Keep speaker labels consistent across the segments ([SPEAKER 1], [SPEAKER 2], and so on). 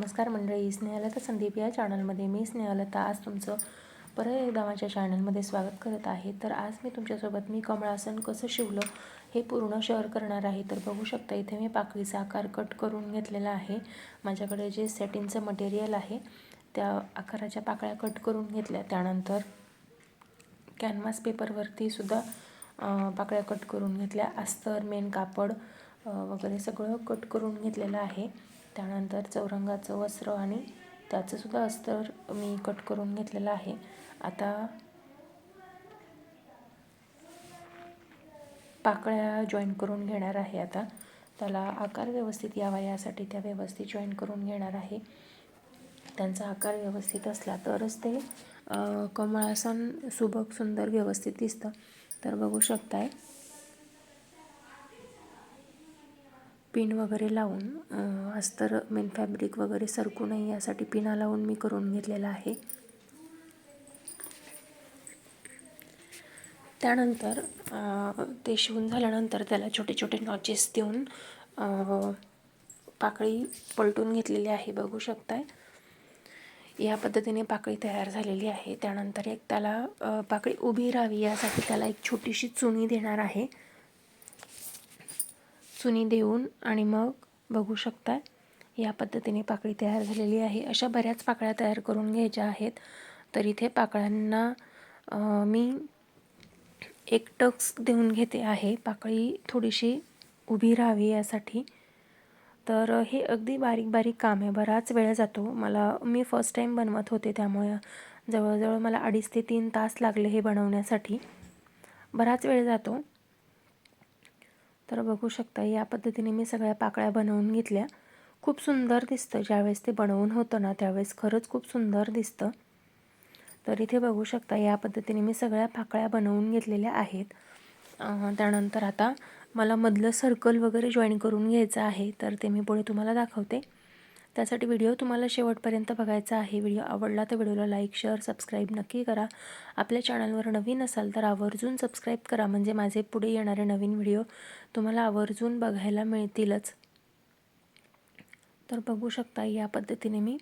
[SPEAKER 1] नमस्कार मंडळी स्नेहलता संदीप या चॅनलमध्ये मी स्नेहलता. आज तुमचं परत एकदा माझ्या चॅनलमध्ये स्वागत करत आहे. तर आज मी तुमच्यासोबत मी कमळासन कसं शिवलं हे पूर्ण शेअर करणार आहे. तर बघू शकता इथे मी पाकळीचा आकार कट करून घेतलेला आहे. माझ्याकडे जे सेटिंगचं मटेरियल आहे त्या आकाराच्या पाकळ्या कट करून घेतल्या. त्यानंतर कॅनव्हास पेपरवरती सुद्धा पाकळ्या कट करून घेतल्या. अस्तर मेन कापड वगैरे सगळं कट करून घेतलेलं आहे. त्यानंतर चौरंगाचं वस्त्र आणि त्याचंसुद्धा अस्तर मी कट करून घेतलेलं आहे. आता पाकळ्या जॉईन करून घेणार आहे आता. त्याला आकार व्यवस्थित यावा यासाठी त्या व्यवस्थित जॉईन करून घेणार आहे. त्यांचा आकार व्यवस्थित असला तरच ते कमळासन सुबक सुंदर व्यवस्थित दिसतं. तर बघू शकताय. पिन वगैरे लावून अस्तर मेन फॅब्रिक वगैरे सरकू नये यासाठी पिना लावून मी करून घेतलेला आहे. त्यानंतर ते शिवून झाल्यानंतर त्याला छोटे छोटे नॉचेस देऊन पाकळी पलटून घेतलेली आहे बघू शकताय. या पद्धतीने पाकळी तयार झालेली आहे. त्यानंतर एक त्याला पाकळी उभी राहावी यासाठी त्याला एक छोटीशी चुनी देणार आहे. चुनी देऊन आणि मग बघू शकता या पद्धतीने पाकळी तयार झालेली आहे. अशा बऱ्याच पाकळ्या तयार करून घ्यायच्या आहेत. तर इथे पाकळ्यांना मी एक टक्स देऊन घेते आहे. पाकळी थोडीशी उभी राहावी यासाठी. तर हे अगदी बारीक बारीक काम आहे. बराच वेळ जातो. मला मी फर्स्ट टाईम बनवत होते त्यामुळे जवळजवळ मला अडीच ते तीन तास लागले हे बनवण्यासाठी. बराच वेळ जातो. तर बघू शकता या पद्धतीने मी सगळ्या पाकळ्या बनवून घेतल्या. खूप सुंदर दिसतं. ज्यावेळेस ते बनवून होतं ना त्यावेळेस खरंच खूप सुंदर दिसतं. तर इथे बघू शकता या पद्धतीने मी सगळ्या पाकळ्या बनवून घेतलेल्या आहेत. त्यानंतर आता मला मधलं सर्कल वगैरे जॉईन करून घ्यायचं आहे तर ते मी पुढे तुम्हाला दाखवते. त्यासाठी व्हिडिओ तुम्हाला शेवटपर्यंत बघायचा आहे. व्हिडिओ आवडला तर व्हिडिओला लाईक शेअर सबस्क्राईब नक्की करा. आपल्या चॅनलवर नवीन असाल तर आवर्जून सबस्क्राईब करा. म्हणजे माझे पुढे येणारे नवीन व्हिडिओ तुम्हाला आवर्जून बघायला मिळतीलच. तर बघू शकता या पद्धतीने मी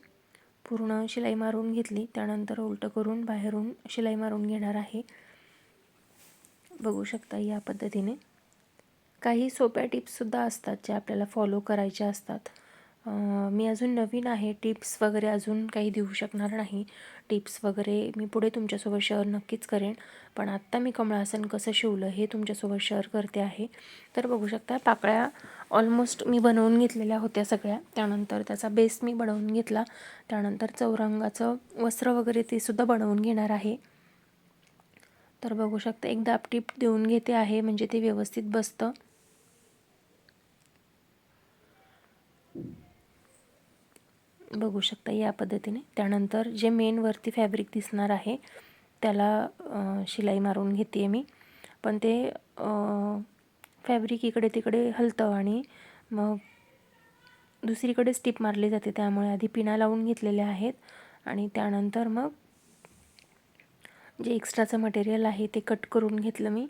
[SPEAKER 1] पूर्ण शिलाई मारून घेतली. त्यानंतर उलटं करून बाहेरून शिलाई मारून घेणार आहे. बघू शकता या पद्धतीने. काही सोप्या टिप्ससुद्धा असतात ज्या आपल्याला फॉलो करायच्या असतात. मी अजून नवीन आहे. टिप्स वगैरे अजून काही देऊ शकणार नाही. टिप्स वगैरे मी पुढे तुमच्यासोबत शेअर नक्कीच करेन. पण आत्ता मी कमळासन कसं शिवलं हे तुमच्यासोबत शेअर करते आहे. तर बघू शकता पाकळ्या ऑलमोस्ट मी बनवून घेतलेल्या होत्या सगळ्या. त्यानंतर त्याचा बेस मी बनवून घेतला. त्यानंतर चौरंगाचं वस्त्र वगैरे ते सुद्धा बनवून घेणार आहे. तर बघू शकता एकदा टिप देऊन घेते आहे. म्हणजे ते व्यवस्थित बसतं. बघू शकता या पद्धतीने. त्यानंतर जे मेनवरती फॅब्रिक दिसणार आहे त्याला शिलाई मारून घेते मी. पण ते फॅब्रिक इकडे तिकडे हलतं आणि मग दुसरीकडे स्टिप मारली जाते. त्यामुळे आधी पिना लावून घेतलेल्या आहेत आणि त्यानंतर मग जे एक्स्ट्राचं मटेरियल आहे ते कट करून घेतलं मी.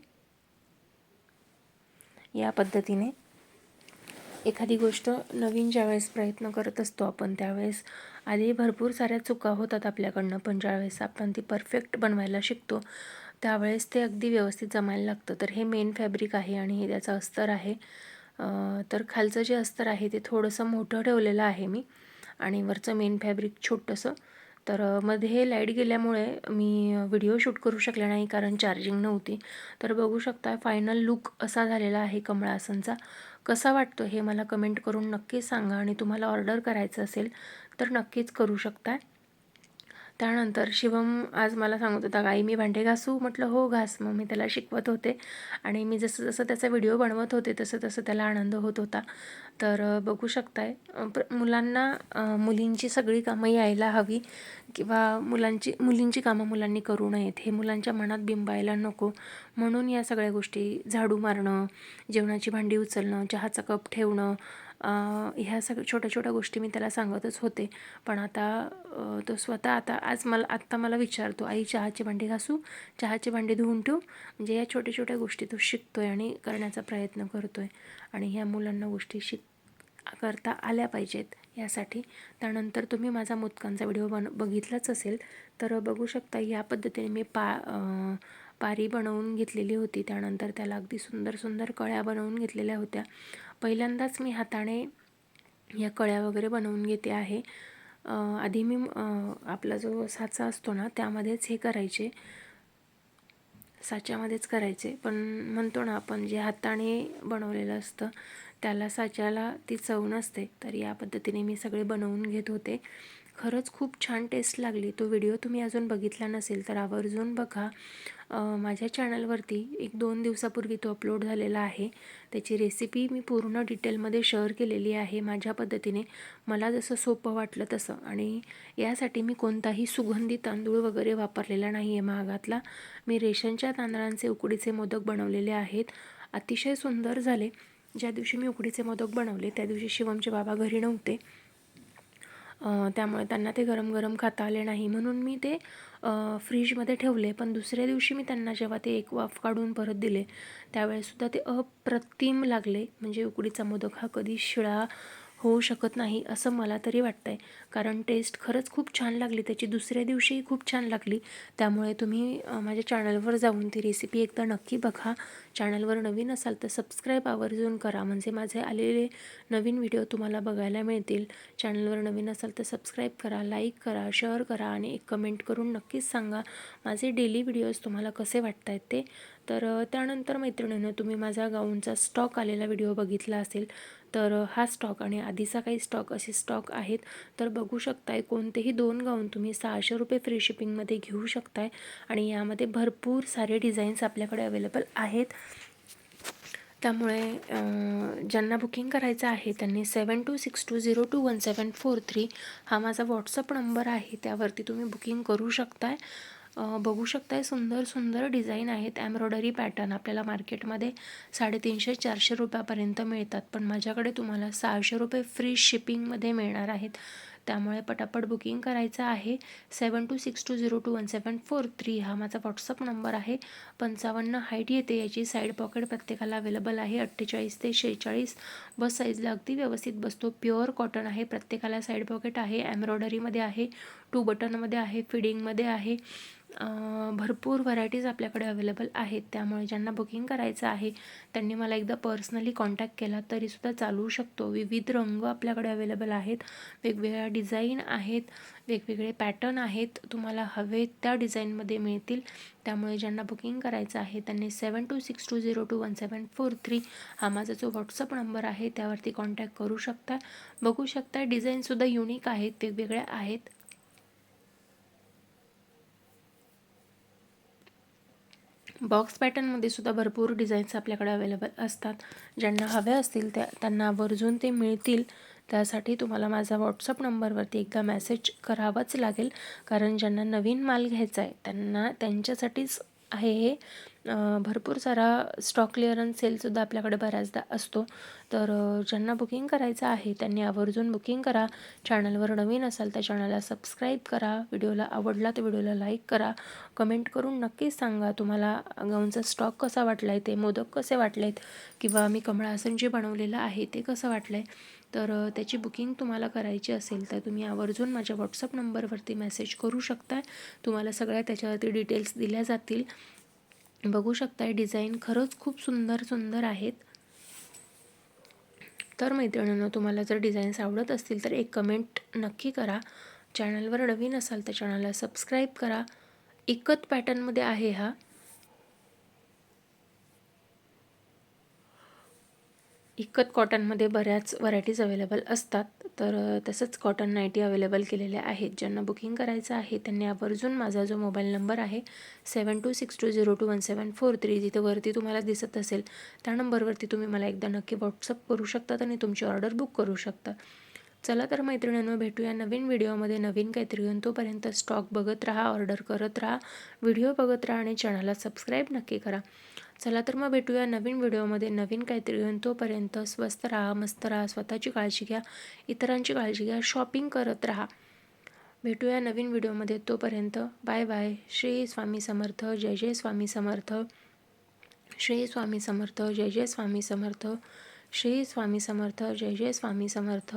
[SPEAKER 1] या पद्धतीने. एखादी गोष्ट नवीन ज्यावेळेस प्रयत्न करत असतो आपण त्यावेळेस आधी भरपूर साऱ्या चुका होतात आपल्याकडनं पण ज्यावेळेस आपण ती परफेक्ट बनवायला शिकतो त्यावेळेस ते अगदी व्यवस्थित जमायला लागतं. तर हे मेन फॅब्रिक आहे आणि हे त्याचं अस्तर आहे. तर खालचं जे अस्तर आहे ते थोडंसं मोठं ठेवलेलं आहे मी आणि वरचं मेन फॅब्रिक छोटंसं. तर मध्ये लाइट गेल्यामुळे मी व्हिडिओ शूट करू शकले नाही कारण चार्जिंग नव्हती. तर बघू शकता फायनल लुक असा झालेला आहे कमळासनचा. कसा वाटतो हे मला कमेंट करून नक्कीच सांगा आणि तुम्हाला ऑर्डर करायचं असेल तर नक्कीच करू शकता त्यानंतर शिवम आज मला सांगत होता गाई मी भांडे घासू? म्हटलं हो घास. मग मी त्याला शिकवत होते. आणि मी जसं जसं त्याचा व्हिडिओ बनवत होते तसं तसं त्याला आनंद होत होता. तर बघू शकताय मुलांना मुलींची सगळी कामं यायला हवी किंवा मुलांची मुलींची कामं मुलांनी करू नयेत हे मुलांच्या मनात बिंबायला नको. म्हणून या सगळ्या गोष्टी झाडू मारणं जेवणाची भांडी उचलणं चहाचा कप ठेवणं ह्या सगळ्या छोट्या छोट्या गोष्टी मी त्याला सांगतच होते. पण आता तो स्वतः आता आज मला आत्ता मला विचारतो आई चहाची भांडी घासू? चहाची भांडी धुवून ठेवू. म्हणजे या छोट्या छोट्या गोष्टी तो शिकतो आहे आणि करण्याचा प्रयत्न करतो आहे आणि ह्या मुलांना गोष्टी शिक करता आल्या पाहिजेत यासाठी. त्यानंतर तुम्ही माझा मोदकांचा व्हिडिओ बन बघितलाच असेल. तर बघू शकता या पद्धतीने मी पा पारी बनवून घेतलेली होती. त्यानंतर त्याला अगदी सुंदर सुंदर कळ्या बनवून घेतलेल्या होत्या. पहिल्यांदाच मी हाताने या कळ्या वगैरे बनवून घेते आहे. आधी मी आपला जो साचा असतो ना त्यामध्येच हे करायचे. साच्यामध्येच करायचे. पण म्हणतो ना आपण जे हाताने बनवलेलं असतं त्याला साच्याला ती चव नसते. तर या पद्धतीने मी सगळे बनवून घेत होते. खरंच खूप छान टेस्ट लागली. तो व्हिडिओ तुम्ही अजून बघितला नसेल तर आवर्जून बघा. माझ्या चॅनलवरती एक दोन दिवसापूर्वी तो अपलोड झालेला आहे. त्याची रेसिपी मी पूर्ण डिटेलमध्ये शेअर केलेली आहे माझ्या पद्धतीने. मला जसं सोपं वाटलं तसं. आणि यासाठी मी कोणताही सुगंधी तांदूळ वगैरे वापरलेला नाही आहे महागातला. मी रेशनच्या तांदळांचे उकडीचे मोदक बनवलेले आहेत. अतिशय सुंदर झाले. ज्या दिवशी मी उकडीचे मोदक बनवले त्या दिवशी शिवमचे बाबा घरी नव्हते. त्यामुळे त्यांना ते गरम गरम खाता आले नाही. म्हणून मी ते फ्रीजमध्ये ठेवले. पण दुसऱ्या दिवशी मी त्यांना जेव्हा ते एक वाफ काढून परत दिले त्यावेळेसुद्धा ते अप्रतिम लागले. म्हणजे उकडीचा मोदक हा कधी शिळा होऊ शकत नाही असं मला तरी वाटतं आहे कारण टेस्ट खरंच खूप छान लागली त्याची दुसऱ्या दिवशीही खूप छान लागली. त्यामुळे तुम्ही माझ्या चॅनलवर जाऊन ती रेसिपी एकदा नक्की बघा. चॅनलवर नवीन असाल तर सबस्क्राईब आवर्जून करा. म्हणजे माझे आलेले नवीन व्हिडिओ तुम्हाला बघायला मिळतील. चॅनलवर नवीन असाल तर सबस्क्राईब करा लाईक करा शेअर करा आणि एक कमेंट करून नक्कीच सांगा माझे डेली व्हिडिओज तुम्हाला कसे वाटत आहेत ते. तर त्यानंतर मैत्रिणीनं तुम्ही माझा गाऊनचा स्टॉक आलेला व्हिडिओ बघितला असेल तर हा स्टॉक आणि आधीचा काही स्टॉक असे स्टॉक आहेत. तर बघू शकताय कोणतेही दोन गाऊन तुम्ही सहाशे रुपये फ्री शिपिंगमध्ये घेऊ शकताय आणि यामध्ये भरपूर सारे डिझाईन्स आपल्याकडे अवेलेबल आहेत. त्यामुळे ज्यांना बुकिंग करायचं आहे त्यांनी seven two six two zero two one seven four three हा माझा व्हॉट्सअप नंबर आहे त्यावरती तुम्ही बुकिंग करू शकताय. बघू शकताय सुंदर सुंदर डिझाईन आहेत. एम्ब्रॉयडरी पॅटर्न आपल्याला मार्केटमध्ये साडेतीनशे चारशे रुपयापर्यंत मिळतात. पण माझ्याकडे तुम्हाला सहाशे रुपये फ्री शिपिंगमध्ये मिळणार आहेत. त्यामुळे पटापट बुकिंग करायचं आहे. Seven two six two zero two one seven four three हा माझा व्हॉट्सअप नंबर आहे. पंचावन्न हाईट येते याची. साईड पॉकेट प्रत्येकाला अवेलेबल आहे. अठ्ठेचाळीस ते शेहेचाळीस बस साईजला अगदी व्यवस्थित बसतो. प्युअर कॉटन आहे. प्रत्येकाला साईड पॉकेट आहे. एम्ब्रॉयडरीमध्ये आहे. टू बटनमध्ये आहे. फिडिंगमध्ये आहे. भरपूर व्हरायटीज आपल्याकडे अवेलेबल आहेत. त्यामुळे ज्यांना बुकिंग करायचं आहे त्यांनी मला एकदा पर्सनली कॉन्टॅक्ट केला तरीसुद्धा चालू शकतो. विविध रंग आपल्याकडे अवेलेबल आहेत. वेगवेगळ्या डिझाईन आहेत वेगवेगळे पॅटर्न आहेत. तुम्हाला हवे त्या डिझाईनमध्ये मिळतील. त्यामुळे ज्यांना बुकिंग करायचं आहे त्यांनी seven two six two zero two one seven four three हा माझा जो व्हॉट्सअप नंबर आहे त्यावरती कॉन्टॅक्ट करू शकता. बघू शकता डिझाईनसुद्धा युनिक आहेत वेगवेगळ्या आहेत. बॉक्स पॅटर्नमध्ये सुद्धा भरपूर डिझाईन्स आपल्याकडे अवेलेबल असतात. ज्यांना हव्या असतील त्या त्यांना आवर्जून ते मिळतील. त्यासाठी तुम्हाला माझा व्हॉट्सअप नंबरवरती एकदा मॅसेज करावाच लागेल. कारण ज्यांना नवीन माल घ्यायचा आहे त्यांना त्यांच्यासाठीच आहे हे. भरपूर सारा स्टॉक क्लिअरन्स सेलसुद्धा आपल्याकडे बऱ्याचदा असतो. तर ज्यांना बुकिंग करायचं आहे त्यांनी आवर्जून बुकिंग करा. चॅनलवर नवीन असाल तर चॅनलला सबस्क्राईब करा. व्हिडिओला आवडला तर व्हिडिओला लाईक करा. कमेंट करून नक्कीच सांगा तुम्हाला गाऊनचा स्टॉक कसा वाटला आहे ते मोदक कसे वाटले आहेत किंवा मी कमळासन जे बनवलेलं आहे ते कसं वाटलं आहे तर त्याची बुकिंग तुम्हाला करायची असेल तर तुम्ही आवर्जून माझ्या व्हॉट्सअप नंबरवरती मेसेज करू शकता तुम्हाला सगळ्या त्याच्यावरती डिटेल्स दिल्या जातील. बघू शकताय डिझाईन खरंच खूप सुंदर सुंदर आहेत. तर मैत्रिणींनो तुम्हाला जर डिझाईन्स आवडत असतील तर एक कमेंट नक्की करा. चॅनलवर नवीन असाल तर चॅनलला सबस्क्राईब करा. इकत पॅटर्नमध्ये आहे हा. इकत कॉटनमध्ये बऱ्याच व्हरायटीज अवेलेबल असतात. तर तसंच कॉटन नाईटी अवेलेबल केलेल्या आहेत. ज्यांना बुकिंग करायचं आहे त्यांनी आवर्जून माझा जो मोबाईल नंबर आहे seven two six two zero two one seven four three जिथे वरती तुम्हाला दिसत असेल त्या नंबरवरती तुम्ही मला एकदा नक्की व्हॉट्सअप करू शकतात आणि तुमची ऑर्डर बुक करू शकता. चला तर मैत्रिणींनो भेटूया नवीन व्हिडिओमध्ये. नवीन काहीतरी घेऊन तोपर्यंत स्टॉक बघत राहा ऑर्डर करत राहा व्हिडिओ बघत राहा आणि चॅनलला सबस्क्राईब नक्की करा. चला तर मग भेटूया नवीन व्हिडिओमध्ये. नवीन काहीतरी घेऊन तोपर्यंत स्वस्त राहा मस्त राहा स्वतःची काळजी घ्या इतरांची काळजी घ्या शॉपिंग करत राहा. भेटूया नवीन व्हिडिओमध्ये. तोपर्यंत बाय बाय श्री स्वामी समर्थ. जय जय स्वामी समर्थ. श्री स्वामी समर्थ. जय जय स्वामी समर्थ. श्री स्वामी समर्थ. जय जय स्वामी समर्थ.